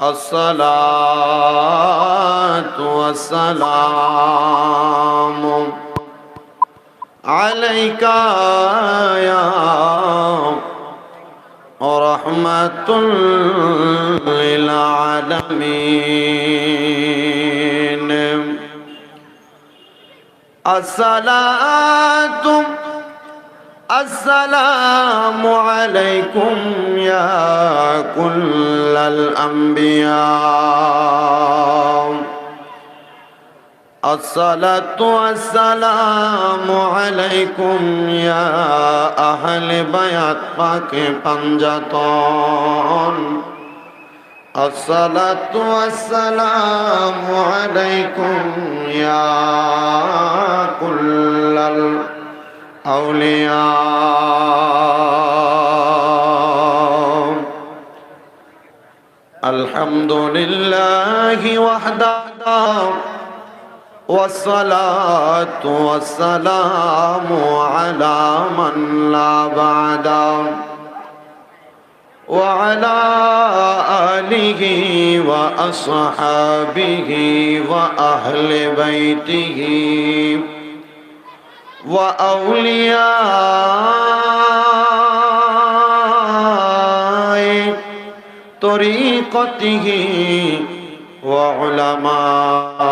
الصلاة والسلام عليك يا رحمة للعالمين. الصلاة السلام عليكم يا كل الأنبياء. الصلاة والسلام عليكم يا أهل بيت باك بنجتون الصلاة والسلام عليكم يا كل الأنبياء الأولياء الحمد لله وحده والصلاة والسلام على من لا بعده وعلى آله وأصحابه وأهل بيته. وأولياء طريقته وعلماء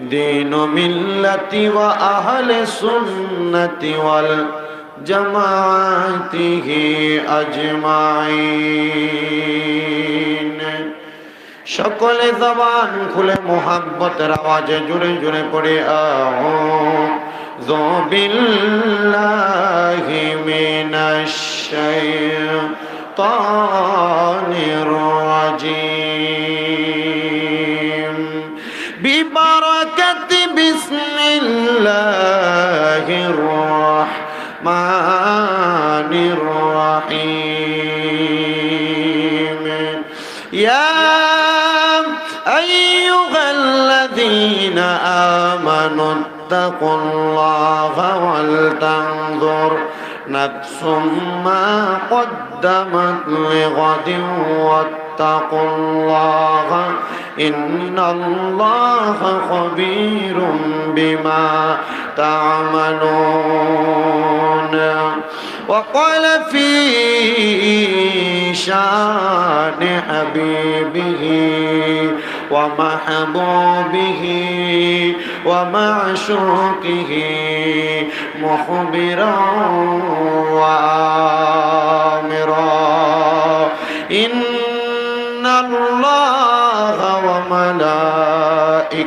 دين ملة وأهل السنة والجماعته أجمعين সকলে জবান খুলে মোহাব্বতের আওয়াজে জুড়ে জুড়ে পড়ে أعوذ بالله من الشيطان الرجيم. ببركة بسم الله الرحمن الرحيم. اتقوا الله ولتنظر نفس ما قدمت لغد واتقوا الله إن الله خبير بما تعملون. وقال في شأن حبيبه ومحبوبه ومعشوقه مخبرا وآمرا. إن الله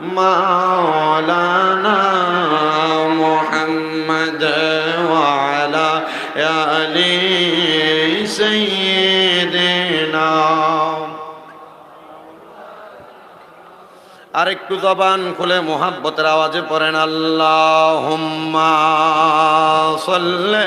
مولانا محمد وعلى آل سيدنا আরেকটু জবান খুলে মোহাব্বতের আওয়াজে পড়েন আল্লাহ সল্লে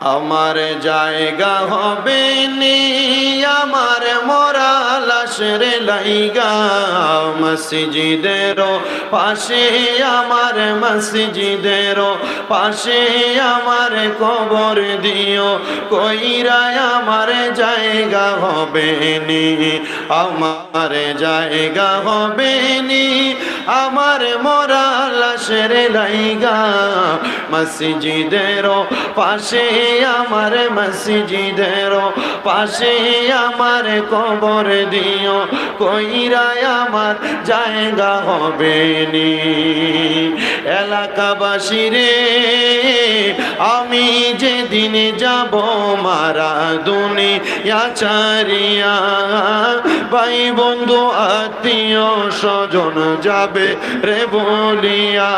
আমার জায়গা হবে নি, আমার মোরা লাশের লাইগা। মসজিদের পাশে আমার মসজিদের পাশে আমার কবর দিও। কইরা আমার জায়গা হবে নি, আমার জায়গা হবে নি আমার মোরা লাশের লাইগা মসজিদের পাশে আমার মসজিদের পাশে আমার কবর দিও, কইরা আমার জায়গা হবে নি। এলাকাবাসী রে, আমি যেদিন যাব মারা দুনিয়া চারিয়া ভাই বন্ধু আত্মীয় স্বজন যাবে রে বলিয়া।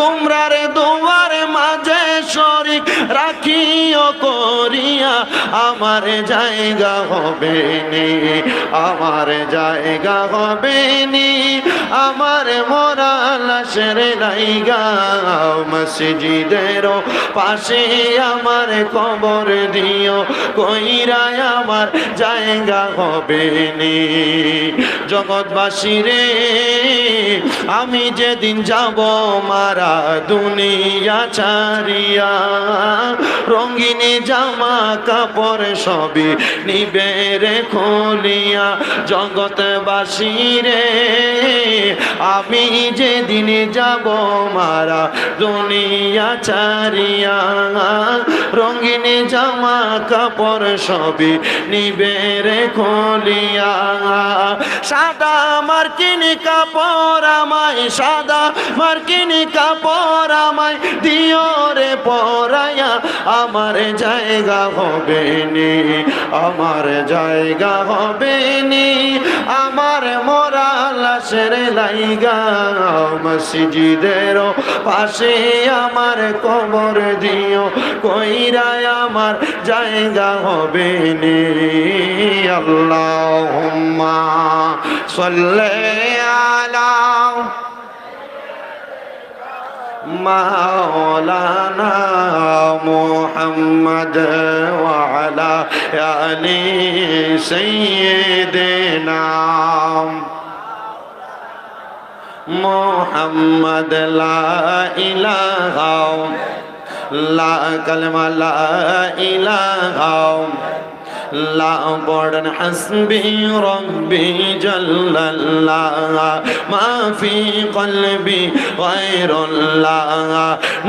তোমরা রে তোমার মাঝে শরিক রাখিও করিয়া, আমার জায়গা হবে নি আমার জায়গা হবে নি আমার মরা লাশের লাইগা মসজিদের পাশে আমার কবর দিও কইরায় আমার জায়গা হবে নি জগৎবাসী রে, আমি যেদিন যাব মারা দুনিয়া ছাড়িয়া রঙ্গিনী জামা কাপড় সবই নিবে রে খোলিয়া জগৎবাসী রে। আমি যেদিন যাব মারা দুনিয়া ছাড়িয়া। রঙিন জামা কাপড় সবই নিবে রে খোলিয়া। সাদা মার্কিন কাপড় আমায়, সাদা মার্কিন কাপড় আমায় দিও রে পরায়া, আমার জায়গা হবে নি, আমার জায়গা হবে নি। আমার মোরা লাশের লাইগা মসজিদের পাশে আমার কবর দিও কইরায় আমার জায়গা হবে নি। আল্লাহুম্মা সাল্লি আলা مولانا محمد وعلى آل سيدنا محمد لا إله لا كلمة لا إله لا পড়েন হাসবি রব্বি জাল্লাল্লাহ মা ফি কলবি গায়রুল্লাহ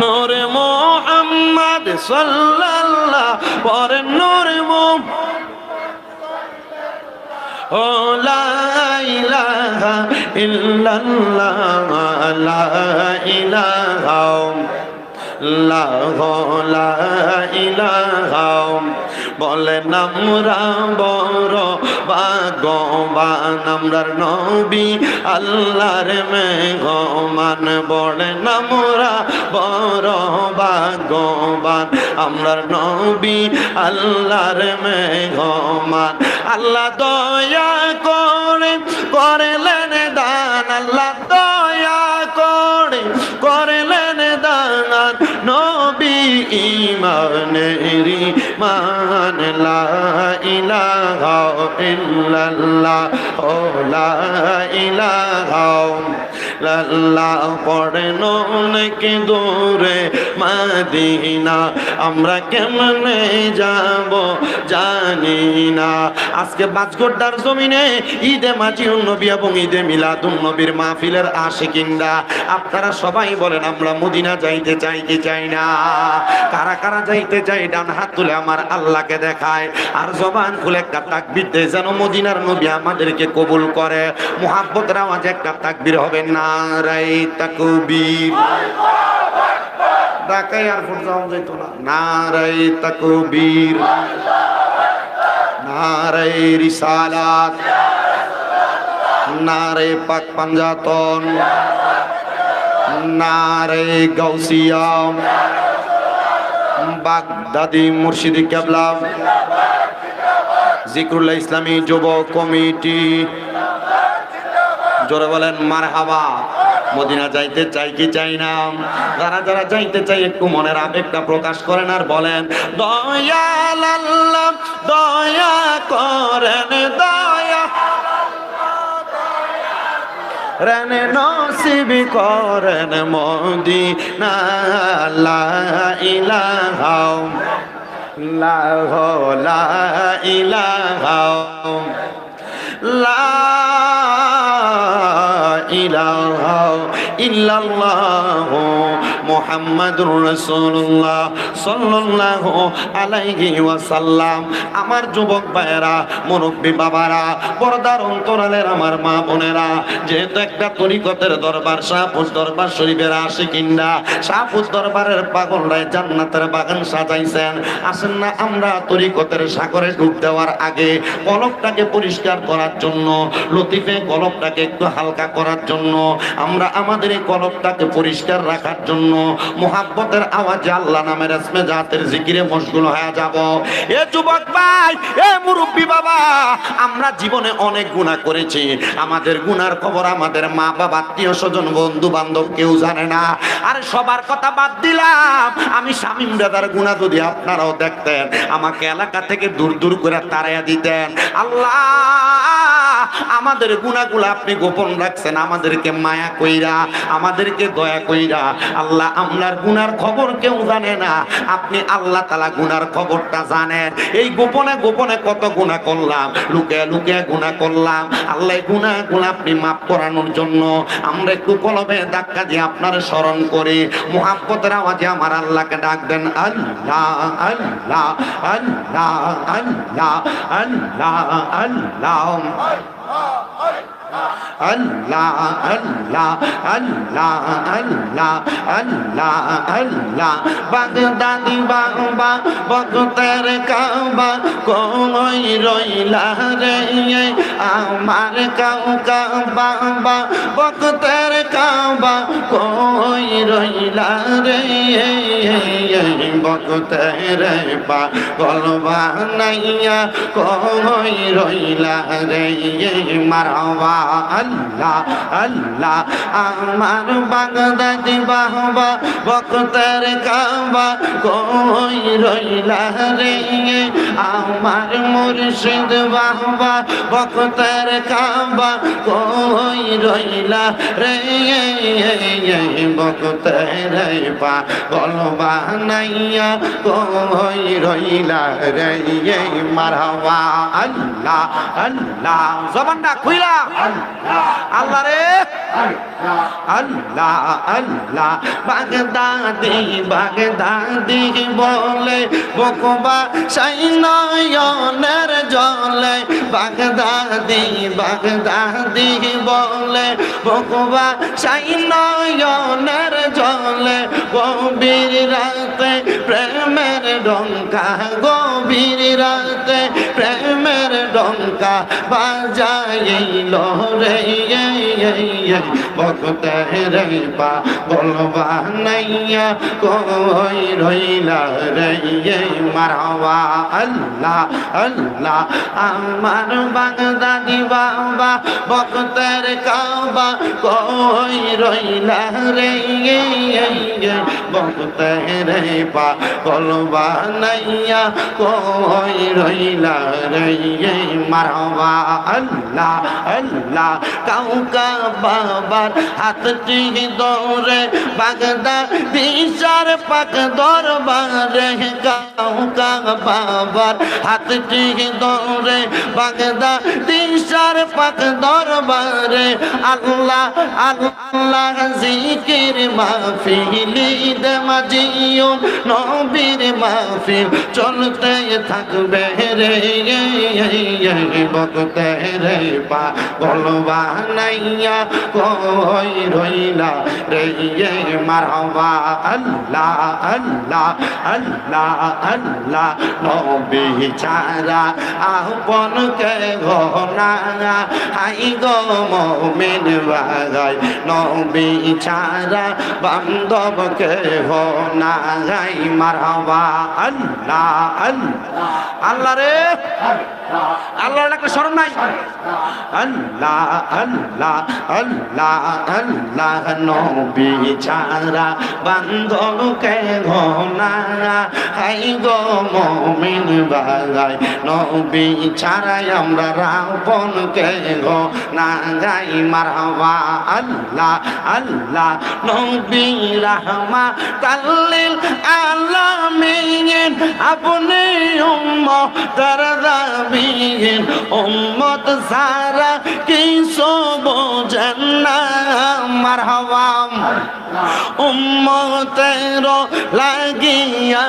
নূর মুহাম্মদ সাল্লাল্লাহ পড়েন নূর মুহাম্মদ। ও লা ইলাহা ইল্লাল্লাহ, লা ইলাহা লাহ লা ইলাহা বলেন আমরা বড় ভাগবান আমরার নবী, আল্লাহর মেঘমান বলেন আমরা বড় ভাগবান আমরার নবী, আল্লাহর মেঘমান আল্লাহ দয়া করে করলেন দান, আল্লাহ দয়া করে করলেন দান। নবী ইমানেরি মান লা ইলাহা ইল্লাল্লাহ ও লা ইলাহা লাল্লাহ পড়েন অনেক দূরে মাদিনা। আমরা কেমনে যাব জানি না। আজকে বাজগোড্ডার জমিনে ঈদে মাজিউন নবী এবং ঈদে মিলাদুন নবীর মাহফিলের আশিকিনরা। আপনারা সবাই বলেন, আমরা মদিনা যাইতে চাই কি চাই না? কারা কারা যাইতে চাই ডান হাত তুলে আমার আল্লাহকে দেখায়। আর জবান খুলে একটা তাকবির দেয়, যেন মদিনার নবী আমাদেরকে কবুল করে। মোহাব্বতের আওয়াজে একটা তাকবির হবে না। রাই তাকবীর। ঢাকায় ফুট যাওয়া যেত না। নারাই তাকবীর। নারাই রিসালাত। নারে পাক পাঞ্জাতন। নারে গাউসিয়াম। বাগদাদি মুর্শিদি কেবলা জিক্রুল্লাহ ইসলামী যুব কমিটি। জোরে বলেন মার হাবা মদিনা যাইতে চাই কি চাই না? যারা যারা যাইতে চাই একটু মনের আবেগটা প্রকাশ করেন আর বলেন, দয়াল দয়া করেন দয়া করেন মোদি না লা ইলাহা, লা লা ইলাহা, লা ইলাহা ইল্লাল্লাহ আমার যুবক ভাইয়েরা, মুরব্বী বাবারা, পর্দার অন্তরালের আমার মা বোনেরা, যেহেতু একটা তরিকতের দরবার, শাহপুর দরবার শরীফের আশিকিন্দা শাহপুর দরবারের পাগলরায় জান্নাতের বাগান সাজাইছেন। আসেন না আমরা তরিকতের সাগরে ডুব দেওয়ার আগে কলকটাকে পরিষ্কার করার জন্য, লতিফে কলকটাকে একটু হালকা করার জন্য, আমরা আমাদের এই কলকটাকে পরিষ্কার রাখার জন্য মোহাব্বতের আওয়াজে আল্লাহ নামের আসমে জাতের জিকিরে মশগুল হয়ে যাব। এ যুবক ভাই, এ মুরব্বী বাবা, আমরা জীবনে অনেক গুনাহ করেছি। আমাদের গুনার খবর আমাদের মা বাবা, আত্মীয় স্বজন, বন্ধু বান্ধব কেউ জানে না। আর সবার কথা বাদ দিলাম। আমি স্বামী দাদার গুনাহ যদি আপনারাও দেখতেন, আমাকে এলাকা থেকে দূর দূর করে তাড়াইয়া দিতেন। আল্লাহ, আমাদের গুণাগুলো আপনি গোপন রাখছেন, আমাদেরকে মায়া কইরা, আমাদেরকে দয়া কইরা, আল্লাহ আমরার গুনার খবর কেউ জানে না। আপনি আল্লাহ তালা গুনার খবরটা জানেন। এই গোপনে গোপনে কত গুণা করলাম লুকে লুকে গুণা করলাম। আল্লাহ গুণাগুলো আপনি মাফ করানোর জন্য আমরা একটু কলমে ধাক্কা দিয়ে আপনার স্মরণ করি। মোহাব্বতের আওয়াজে আমার আল্লাহকে ডাক দেন আল্লাহ আল্লাহ আল্লাহ আল্লাহ আল্লাহ আল্লাহ আল্লাহ। আল্লাহ আল্লাহ আল্লাহ আল্লাহ আল্লাহ বাগদাদি, বাবা বগতের কাবা, কই রইলা রে? আমার কাউ কাবা বগতের কাবা, কই রইলা রে? বগতের পা গলবা নাইয়া, কই রইলা রে? মারবা আল্লাহ আল্লাহ আমার বাগদাদি বাহবা বকতের কাবা কই রইলা রে আমার মুর্শিদ বাহবা বকতের কাবা কই রইলা রে বকতের পা গলবা নাইয়া কই রইলা রে মারবা আল্লাহ আল্লাহ জবানটা খুইলা আল্লাহ রে। আল্লাহ আল্লাহ, বাগদাদি বাগদাদি বলে, বকবা সাই নয়নের জলে। বাগদাদি বাগদাদি বলে, বকবা সাই নয়নের জলে। গভীর রাতে প্রেমের ডঙ্কা, গভীর রাতে প্রেমের ডঙ্কা বাজাইল। রে বকতে রে পা বলবা নাইয়া কই রইলা রে মারবা আল্লাহ আল্লাহ, আমার বাগদাদি বাবা বকতের কাবা কই রইলা রে বকতে রে পা বলবা নাইয়া কই রইলা রে মারবা আল্লাহ আল্লাহ কাউকা বাবার হাতটি দৌড়ে বাগদা দিশার পাক দরবারে কাউকা বাবার হাতটি দৌড়ে বাগদা দিশার পাক দরবারে আল্লাহ আল্লাহ জিকির মাহফিলি দে মাজিয়ুম নবীর মাহফিল। চলতে থাকবে রে বকতে রে পা বলবা নাইয়া কই রইলা রে মারবা আল্লাহ আল্লাহ আল্লাহ আল্লাহ, নবী ছাড়া আপন কে ঘনা হাই গো মমিন বাগাই নবী বান্ধব কে ঘনা গাই মারবা আল্লাহ আল্লাহ। আল্লাহ রে। আল্লাহর একটা স্মরণ নাই। আল্লাহ আল্লাহ আল্লাহ আল্লাহ। বান্ধব কে ঘনা হাই গো মমিন বাগাই আমরা রাবণ কে ঘনা গাই মারবা আল্লাহ আল্লাহ, নবী রাহমা, তাল্লিল আলামিন, আপনি উম্মতের দাবিন উম্মত সারা কিছু বোঝেন না, মারহাবা। উম্মতের লাগিয়া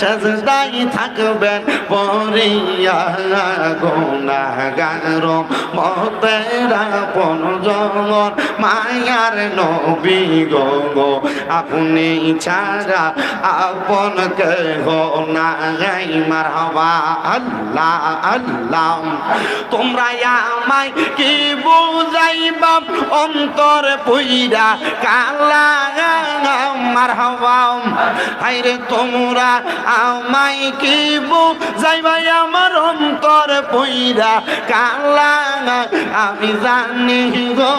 সাজদাই থাকবেন পরিয়া গুনাগার মতেরা পন জগন মায়ার নবী গো গো আপনি ছাড়া আপন কেহ নাই, মারহাবা আল্লাহ আল্লাহ। তোমরা আমায় কি অন্তর পুইরা কালা তোমরা আমায় কি আমার অন্তর পুইরা কালা আমি জানি গো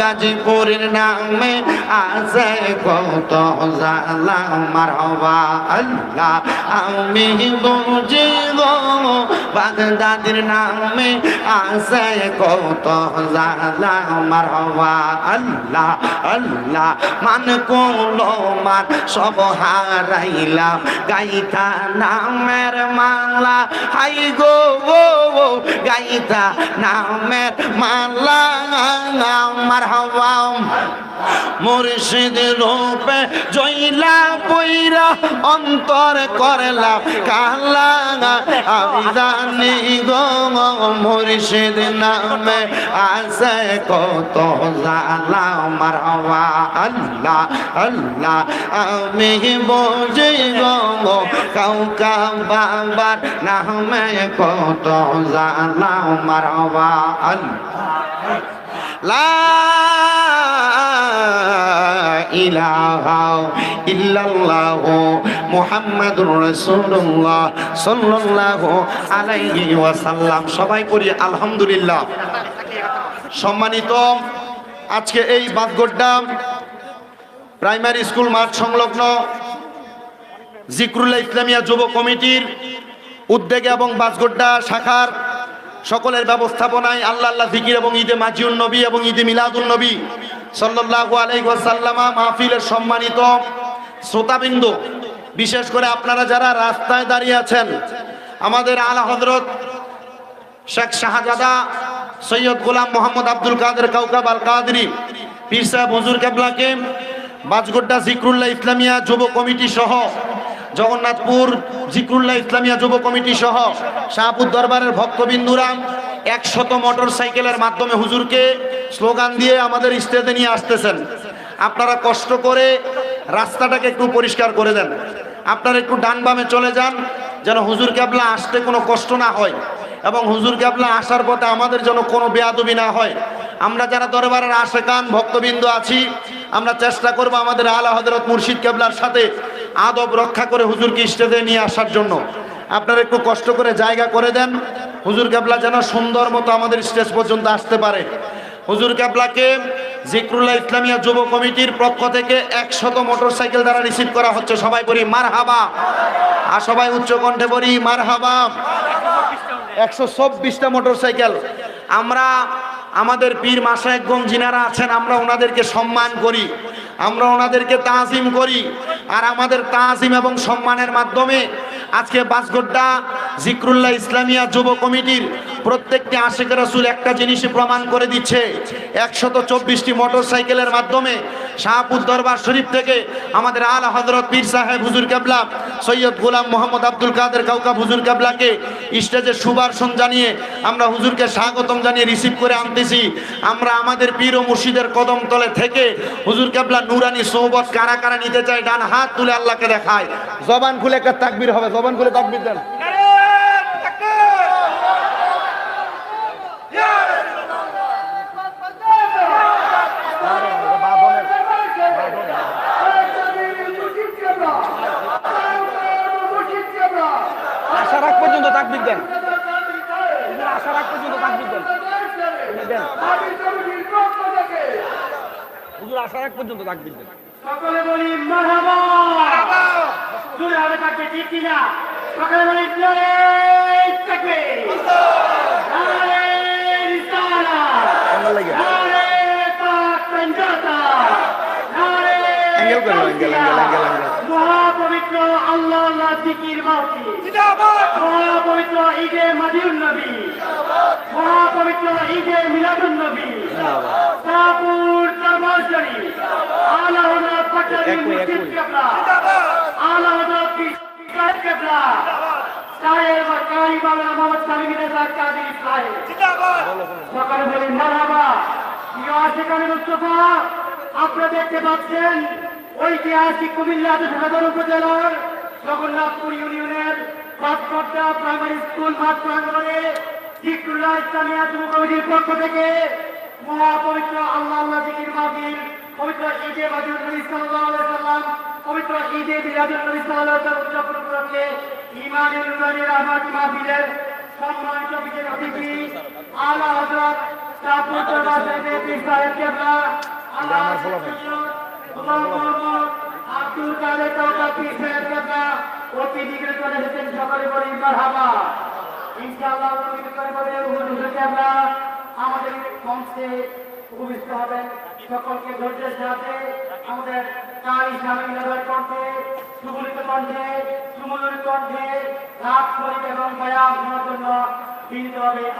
গাজীপুরের নামে আছে কত জালা আল্লাহ, আমি বুঝি গো বাগদাদের নামে আছে কত জালা আল্লাহ আল্লাহ, মান কোলো মান সব হারাইলাম। গাইতা নামের মালা, হাই গো গো গো গাইতা নামের মালা মারহাবা মুর্শিদ রূপে জইলা পইরা অন্তর করলা কালা, আমি জানি নামে আছে কত জালা মারওয়া আল্লাহ আল্লাহ, আমি বুঝি গো কাউকা বাবার নামে কত জালা আল্লাহ লা সবাই আলহামদুলিল্লাহ। সম্মানিত, আজকে এই বাদগোড্ডা প্রাইমারি স্কুল মাঠ সংলগ্ন জিক্রুল্লাহ ইসলামিয়া যুব কমিটির উদ্যোগে এবং বাসগোড্ডা শাখার সকলের ব্যবস্থাপনায় আল্লাহ আল্লাহ জিকির এবং ঈদে মাজিউন নবী এবং ঈদে মিলাদুল নবী সাল্লাল্লাহু আলাইহি ওয়াসাল্লামা মাহফিলের সম্মানিত শ্রোতাবিন্দু, বিশেষ করে আপনারা যারা রাস্তায় দাঁড়িয়ে আছেন, আমাদের আলা হযরত শেখ শাহজাদা সৈয়দ গোলাম মোহাম্মদ আব্দুল কাদের কাউকাব আল কাদরি, পীর সাহেব হুজুর কেবলাকে, বাজগোড্ডা জিক্রুল্লাহ ইসলামিয়া যুব কমিটি সহ জগন্নাথপুর জিক্রুল্লাহ ইসলামিয়া যুব কমিটি সহ শাহপুর দরবারের ভক্তবিন্দুরা একশত মোটর সাইকেলের মাধ্যমে হুজুরকে স্লোগান দিয়ে আমাদের স্টেজে নিয়ে আসতেছেন। আপনারা কষ্ট করে রাস্তাটাকে একটু পরিষ্কার করে দেন। আপনারা একটু ডান বামে চলে যান, যেন হুজুর ক্যাবলা আসতে কোনো কষ্ট না হয় এবং হুজুর ক্যাবলা আসার পথে আমাদের যেন কোনো বেয়াদবি না হয়। আমরা যারা দরবারের আশেকান ভক্তবিন্দু আছি, আমরা চেষ্টা করব আমাদের আলা হজরত মুর্শিদ কেবলার সাথে আদব রক্ষা করে হুজুরকে স্টেজে নিয়ে আসার জন্য। আপনারা একটু কষ্ট করে জায়গা করে দেন। হুজুর কেবলা যেন সুন্দর মতো আমাদের স্টেজ পর্যন্ত আসতে পারে। হুজুর কেবলাকে জিক্রুল্লাহ ইসলামিয়া যুব কমিটির পক্ষ থেকে একশত মোটর সাইকেল দ্বারা রিসিভ করা হচ্ছে। সবাই বলি মার হাবা আর সবাই উচ্চ কণ্ঠে বলি মার হাবা একশো চব্বিশটা মোটর সাইকেল আমরা আমাদের পীর মাসায়কগঞ্জ, যিনারা আছেন, আমরা ওনাদেরকে সম্মান করি। আমরা ওনাদেরকে তাজিম করি। আর আমাদের তাজিম এবং সম্মানের মাধ্যমে আজকে বাসগোড্ডা জিক্রুল্লাহ ইসলামিয়া যুব কমিটির প্রত্যেকটি আশেখ রসুল একটা জিনিসই প্রমাণ করে দিচ্ছে। একশত চব্বিশটি মোটর সাইকেলের মাধ্যমে শাহপুর দরবার শরীফ থেকে আমাদের আল হজরত পীর সাহেব হুজুর কেবলা, সৈয়দ গোলাম মোহাম্মদ আব্দুল কাদের কাউকা হুজুর কেবলাকে স্টেজে সুবাসন জানিয়ে আমরা হুজুরকে স্বাগতম জানিয়ে রিসিভ করে আনতেছি। আমরা আমাদের পীর ও মুর্শিদের কদম তলে থেকে হুজুর কেবলা নুরানি সৌবত কারা কারা নিতে চাই ডান হাত তুলে আল্লাহকে দেখায়। জবান খুলে একটা তাকবির হবে, জবান খুলে তাকবির দেন আসার আগ পর্যন্ত তাকবির দেন আসার আগ পর্যন্ত তাকবির দেন দেন হুজুর আসার আগ পর্যন্ত তাকবির দেন সকলে বলি মারহাবা! জোরে হবে থাকবে ঠিক কিনা সকলে বলি জোরে থাকবে! নারে রিসালাত কেমন লাগে? নারে পাক পঞ্জাতা নারে অ্যাঙ্গেল করো, অ্যাঙ্গেল, অ্যাঙ্গেল, অ্যাঙ্গেল, অ্যাঙ্গেল। মহাপবিত্র আল্লাহ আল্লাহ জিকির মাহফিল মহাপবিত্র ঈদে মাদিউন নবী! মহাপবিত্র ঈদে মিলাদুন নবী দরবার শরীফ আলা হযরত পাটালি মুর্শিদ কেবলা আলা হযরত কিশোর কেবলা সাহেব কারি বাংলা মোহাম্মদ সালিম রেজা কাদির সাহেব সকালে বলি মারহাবা প্রিয় আপনারা দেখতে পাচ্ছেন, ঐতিহাসিক কুমিল্লা সদর উপজেলার জগন্নাথপুর ইউনিয়নের পাঁচকর্তা প্রাইমারি স্কুল, মাঠ জিকুল্লাহ ইসলামিয়া যুব কমিটির পক্ষ থেকে মহাপবিত্র আল্লাহ আল্লাহ জিকির মাহফিল পবিত্র ঈদে বাজুর নবী সাল্লাল্লাহু আলাইহি সাল্লাম পবিত্র ঈদে মিলাদুন নবী সাল্লাল্লাহু আলাইহি সাল্লাম উদযাপন উপলক্ষে ইমানুল নুরানি রহমাত মাহফিলের সম্মানিত বিশেষ অতিথি আলা হযরত সাপুর দরবার সাহেবের সাহেব কেবলা আব্দুল কাদের কেবলা অতি নিকটে চলে এসেছেন সকলে বলি মারহাবা। ইনশাআল্লাহ অতি নিকটে বলে হুজুর কেবলা আমাদের মঞ্চে উপবিষ্ট হবেন। সকলকে ধৈর্যের সাথে আমাদের কারি স্বামীনগর কণ্ঠে সুবলিত কণ্ঠে কণ্ঠে, রাত এবং জন্য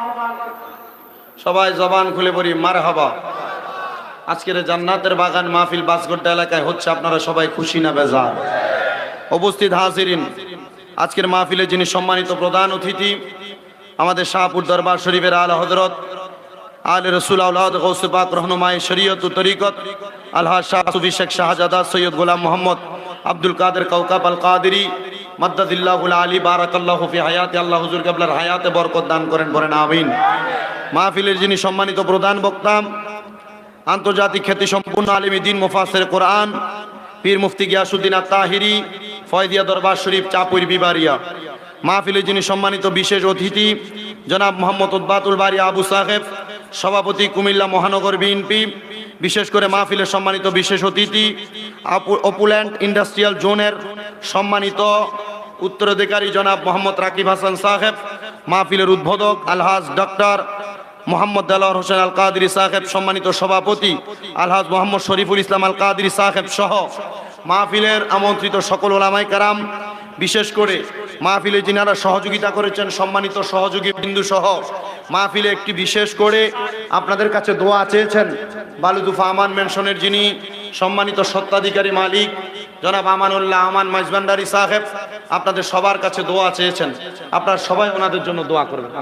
আহ্বান সবাই জবান খুলে পড়ি মার হবা আজকের জান্নাতের বাগান মাহফিল বাসগড্ডা এলাকায় হচ্ছে, আপনারা সবাই খুশি না বেজার? উপস্থিত হাজিরিন। আজকের মাহফিলে যিনি সম্মানিত প্রধান অতিথি, আমাদের শাহপুর দরবার শরীফের আল হজরত আল রসুল আউলাদ গৌসুপাক রহনুমাই শরীয়ত শাহ সুফি শেখ শাহজাদা সৈয়দ গোলাম মোহাম্মদ আব্দুল কাদের কৌকাব আল কাদেরি, মদ্দাদিল্লাহুল আলী বারাকাল্লাহ ফি হায়াতে, আল্লাহ হুজুর কাবলার হায়াতে বরকত দান করেন, বলেন আমিন। মাহফিলের যিনি সম্মানিত প্রধান বক্তা, আন্তর্জাতিক খ্যাতি সম্পূর্ণ আলিমী দিন মুফাসের কোরআন, পীর মুফতি গিয়াসুদ্দিন আত্মাহিরি ফয়দিয়া দরবার শরীফ চাপুর বিবারিয়া। মাহফিলের যিনি সম্মানিত বিশেষ অতিথি, জনাব মোহাম্মদ উদ্বাতুল বাড়ি আবু সাহেব সভাপতি কুমিল্লা মহানগর বিএনপি বিশেষ করে মাহফিলের সম্মানিত বিশেষ অতিথি অপুল্যান্ড ইন্ডাস্ট্রিয়াল জোনের সম্মানিত উত্তরাধিকারী জনাব মোহাম্মদ রাকিব হাসান সাহেব, মাহফিলের উদ্বোধক আলহাজ ডক্টর মোহাম্মদ দেলোয়ার হোসেন আল কাদরি সাহেব, সম্মানিত সভাপতি আলহাজ মোহাম্মদ শরীফুল ইসলাম আল কাদরি সাহেব সহ মাহফিলের আমন্ত্রিত সকল ওলামাই কারাম, বিশেষ করে মাহফিলে যিনারা সহযোগিতা করেছেন, সম্মানিত সহযোগী বিন্দু সহ মাহফিলে একটি বিশেষ করে আপনাদের কাছে দোয়া চেয়েছেন বালুদুফা আমান মেনশনের যিনি সম্মানিত সত্ত্বাধিকারী মালিক, জনাব আমানুল্লাহ আমান মাইজবান্ডারি সাহেব, আপনাদের সবার কাছে দোয়া চেয়েছেন আপনারা সবাই ওনাদের জন্য দোয়া করবেন।